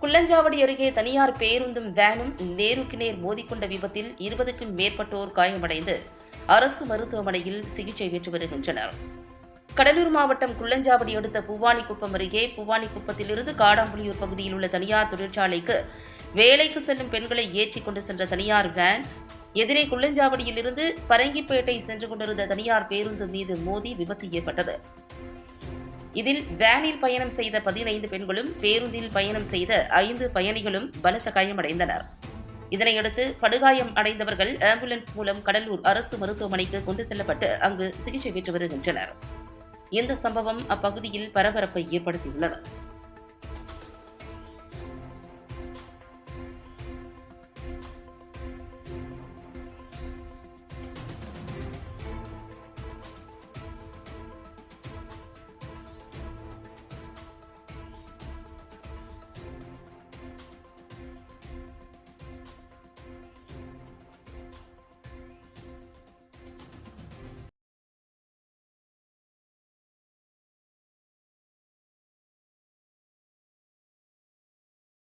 குள்ளஞ்சாவடி அருகே தனியார் பேருந்தும் வேனும் நேருக்கு நேர் மோதிக்கொண்ட விபத்தில் இருபதுக்கும் மேற்பட்டோர் காயமடைந்து அரசு மருத்துவமனையில் சிகிச்சை பெற்று வருகின்றனர். கடலூர் மாவட்டம் குள்ளஞ்சாவடி அடுத்த பூவானிக்குப்பம் அருகே பூவானிக்குப்பத்திலிருந்து காடாம்புலியூர் பகுதியில் உள்ள தனியார் தொழிற்சாலைக்கு வேலைக்கு செல்லும் பெண்களை ஏற்றிக் கொண்டு சென்ற தனியார் வேன் எதிரே குள்ளஞ்சாவடியிலிருந்து பரங்கிப்பேட்டை சென்று கொண்டிருந்த தனியார் பேருந்து மீது மோதி விபத்து ஏற்பட்டது. இதில் வேனில் பயணம் செய்த பதினைந்து பெண்களும் பேருந்தில் பயணம் செய்த ஐந்து பயணிகளும் பலத்த காயமடைந்தனர். இதனையடுத்து படுகாயம் அடைந்தவர்கள் ஆம்புலன்ஸ் மூலம் கடலூர் அரசு மருத்துவமனைக்கு கொண்டு செல்லப்பட்டு அங்கு சிகிச்சை பெற்று வருகின்றனர். இந்த சம்பவம் அப்பகுதியில் பரபரப்பை ஏற்படுத்தியுள்ளது.